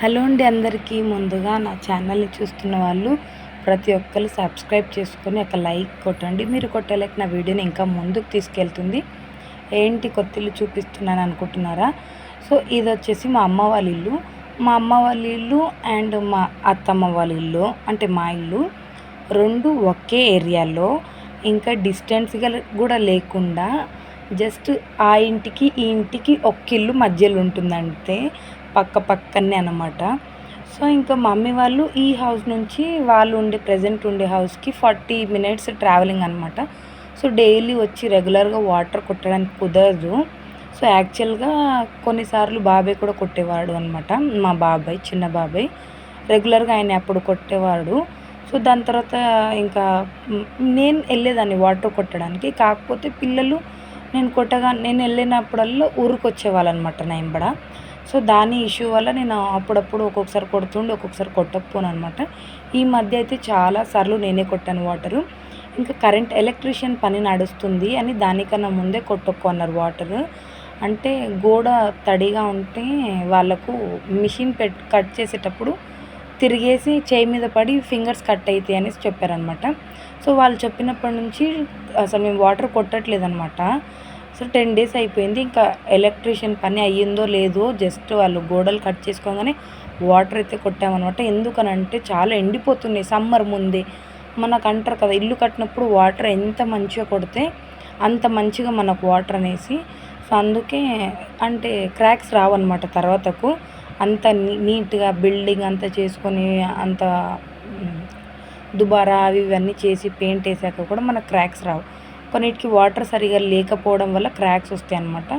Hello అండి అందరికీ. ముందుగా నా ఛానల్ని చూస్తున్న వాళ్ళు ప్రతి ఒక్కరు సబ్స్క్రైబ్ చేసుకొని ఒక లైక్ కొట్టండి. మీరు కొట్టే లైక్ నా వీడియోని ఇంకా ముందుకు తీసుకెళ్తుంది. ఏంటి కొత్తిల్లు చూపిస్తున్నాను అనుకుంటున్నారా? సో ఇది వచ్చేసి మా అమ్మ వాళ్ళ ఇల్లు. మా అమ్మ వాళ్ళ ఇల్లు అండ్ మా అత్తమ్మ వాళ్ళ ఇల్లు అంటే మా ఇల్లు రెండు ఒకే ఏరియాలో. ఇంకా డిస్టెన్స్గా కూడా లేకుండా జస్ట్ ఆ ఇంటికి ఈ ఇంటికి ఒక్క ఇల్లు మధ్యలో ఉంటుందంటే పక్క పక్కనే అనమాట సో ఇంకా మమ్మీ వాళ్ళు ఈ హౌస్ నుంచి వాళ్ళు ఉండే ప్రజెంట్ ఉండే హౌస్కి ఫార్టీ మినిట్స్ ట్రావెలింగ్ అనమాట సో డైలీ వచ్చి రెగ్యులర్గా వాటర్ కొట్టడానికి కుదరదు. సో యాక్చువల్గా కొన్నిసార్లు బాబాయ్ కూడా కొట్టేవాడు అనమాట మా బాబాయ్ చిన్న బాబాయ్. రెగ్యులర్గా ఆయన అప్పుడు కొట్టేవాడు. సో దాని తర్వాత ఇంకా నేను వెళ్ళేదాన్ని వాటర్ కొట్టడానికి. కాకపోతే పిల్లలు నేను కొట్టగా నేను వెళ్ళినప్పుడల్లా ఊరికి అనమాట నా ఎంబడ సో దాని ఇష్యూ వల్ల నేను అప్పుడప్పుడు ఒక్కొక్కసారి కొడుతుండే ఒక్కొక్కసారి కొట్టకపోను అనమాట ఈ మధ్య అయితే చాలా సార్లు నేనే కొట్టాను వాటరు. ఇంకా కరెంట్ ఎలక్ట్రీషియన్ పని నడుస్తుంది అని దానికన్నా ముందే కొట్టొక్కు అన్నారు వాటర్. అంటే గోడ తడిగా ఉంటే వాళ్ళకు మిషన్ పెట్ కట్ చేసేటప్పుడు తిరిగేసి చేయి మీద పడి ఫింగర్స్ కట్ అవుతాయి అనేసి చెప్పారనమాట. సో వాళ్ళు చెప్పినప్పటి నుంచి అసలు మేము వాటర్ కొట్టట్లేదు అనమాట సో టెన్ డేస్ అయిపోయింది. ఇంకా ఎలక్ట్రీషియన్ పని అయ్యిందో లేదో జస్ట్ వాళ్ళు గోడలు కట్ చేసుకోగానే వాటర్ అయితే కొట్టామన్నమాట ఎందుకనంటే చాలా ఎండిపోతున్నాయి. సమ్మర్ ముందే మనకు అంటారు కదా ఇల్లు కట్టినప్పుడు వాటర్ ఎంత మంచిగా కొడితే అంత మంచిగా మనకు వాటర్ అనేసి. సో అందుకే అంటే క్రాక్స్ రావన్నమాట తర్వాతకు. అంత నీట్గా బిల్డింగ్ అంతా చేసుకొని అంత దుబారా అవి ఇవన్నీ చేసి పెయింట్ వేసాక కూడా మనకు క్రాక్స్ రావు. కొన్నిటికి వాటర్ సరిగా లేకపోవడం వల్ల క్రాక్స్ వస్తాయి అన్నమాట.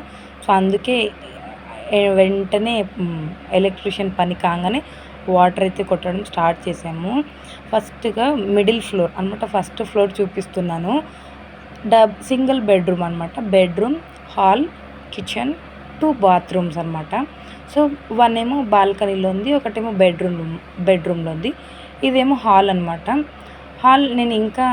సో అందుకే వెంటనే ఎలక్ట్రీషియన్ పని కాగానే వాటర్ అయితే కొట్టడం స్టార్ట్ చేసాము. ఫస్ట్గా మిడిల్ ఫ్లోర్ అనమాట ఫస్ట్ ఫ్లోర్ చూపిస్తున్నాను. డబ్ సింగిల్ బెడ్రూమ్ అనమాట bedroom hall kitchen two bathrooms అనమాట సో వన్ ఏమో బాల్కనీలో ఉంది ఒకటేమో బెడ్రూమ్ బెడ్రూమ్లో ఉంది ఇదేమో హాల్ అనమాట హాల్ నేను ఇంకా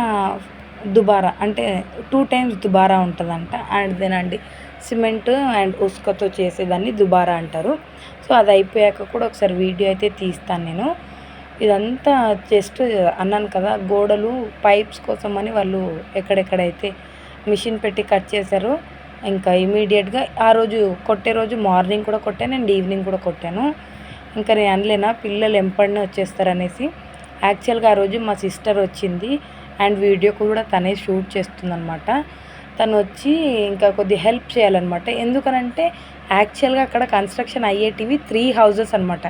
దుబారా అంటే టూ టైమ్స్ దుబారా ఉంటుందంట. అండ్ దేనండి సిమెంట్ అండ్ ఉసుకతో చేసేదాన్ని దుబారా అంటారు. సో అది అయిపోయాక కూడా ఒకసారి వీడియో అయితే తీస్తాను నేను. ఇదంతా జస్ట్ అన్నాను కదా గోడలు పైప్స్ కోసం అని వాళ్ళు ఎక్కడెక్కడైతే మిషన్ పెట్టి కట్ చేశారో ఇంకా ఇమీడియట్గా ఆ రోజు కొట్టే రోజు మార్నింగ్ కూడా కొట్టాను అండ్ ఈవినింగ్ కూడా కొట్టాను. ఇంకా నేను అనలేనా? పిల్లలు ఎంపడినే వచ్చేస్తారనేసి. యాక్చువల్గా ఆ రోజు మా సిస్టర్ వచ్చింది అండ్ వీడియో కూడా తనే షూట్ చేస్తుందనమాట తను వచ్చి ఇంకా కొద్ది హెల్ప్ చేయాలన్నమాట. ఎందుకనంటే యాక్చువల్గా అక్కడ కన్స్ట్రక్షన్ అయ్యేటివి త్రీ హౌజెస్ అనమాట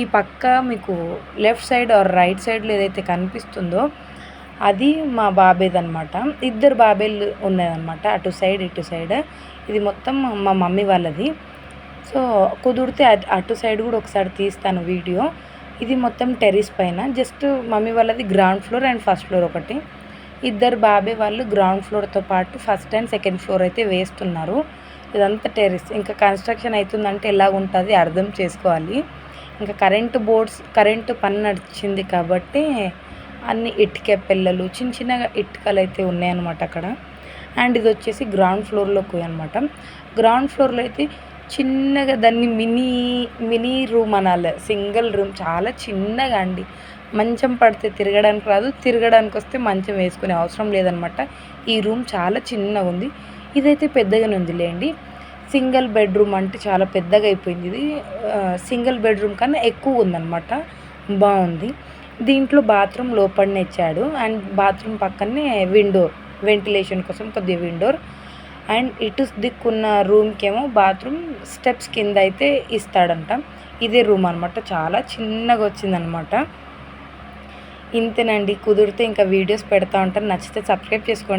ఈ పక్క మీకు లెఫ్ట్ సైడ్ ఆర్ రైట్ సైడ్లో ఏదైతే కనిపిస్తుందో అది మా బాబేది అనమాట ఇద్దరు బాబేలు ఉన్నాయన్నమాట అటు సైడ్ ఇటు సైడ్. ఇది మొత్తం మా మమ్మీ వాళ్ళది. సో కుదిరితే అటు సైడ్ కూడా ఒకసారి తీస్తాను వీడియో. ఇది మొత్తం టెర్రస్ పైన. జస్ట్ మమ్మీ వాళ్ళది ground floor and first floor ఒకటి. ఇద్దరు బాబే వాళ్ళు గ్రౌండ్ ఫ్లోర్తో పాటు ఫస్ట్ అండ్ సెకండ్ ఫ్లోర్ అయితే వేస్తున్నారు. ఇదంతా టెర్రస్. ఇంకా కన్స్ట్రక్షన్ అవుతుందంటే ఎలా ఉంటుంది అర్థం చేసుకోవాలి. ఇంకా కరెంటు బోర్డ్స్ కరెంటు పని నడిచింది కాబట్టి అన్ని ఇటుక పిల్లలు చిన్న చిన్నగా ఇటుకలు అయితే ఉన్నాయన్నమాట అక్కడ. అండ్ ఇది వచ్చేసి గ్రౌండ్ ఫ్లోర్లోకి అనమాట గ్రౌండ్ ఫ్లోర్లో అయితే చిన్నగా దాన్ని మినీ మినీ రూమ్ అనాలి. సింగిల్ రూమ్ చాలా చిన్నగా అండి. మంచం పడితే తిరగడానికి రాదు తిరగడానికి వస్తే మంచం వేసుకునే అవసరం లేదనమాట ఈ రూమ్ చాలా చిన్నగా ఉంది. ఇదైతే పెద్దగానే ఉంది లేండి సింగిల్ బెడ్రూమ్ అంటే చాలా పెద్దగా అయిపోయింది ఇది. సింగిల్ బెడ్రూమ్ కన్నా ఎక్కువ ఉందన్నమాట. బాగుంది. దీంట్లో బాత్రూమ్ లోపలనే ఇచ్చాడు అండ్ బాత్రూమ్ పక్కనే విండోర్ వెంటిలేషన్ కోసం కొద్దిగా విండోర్ అండ్ ఇటు దిక్కున్న రూమ్కేమో బాత్రూమ్ స్టెప్స్ కింద అయితే ఇస్తాడంట. ఇదే రూమ్ అనమాట చాలా చిన్నగా వచ్చిందనమాట ఇంతేనండి. కుదిరితే ఇంకా వీడియోస్ పెడతా ఉంటాను. నచ్చితే సబ్స్క్రైబ్ చేసుకోండి.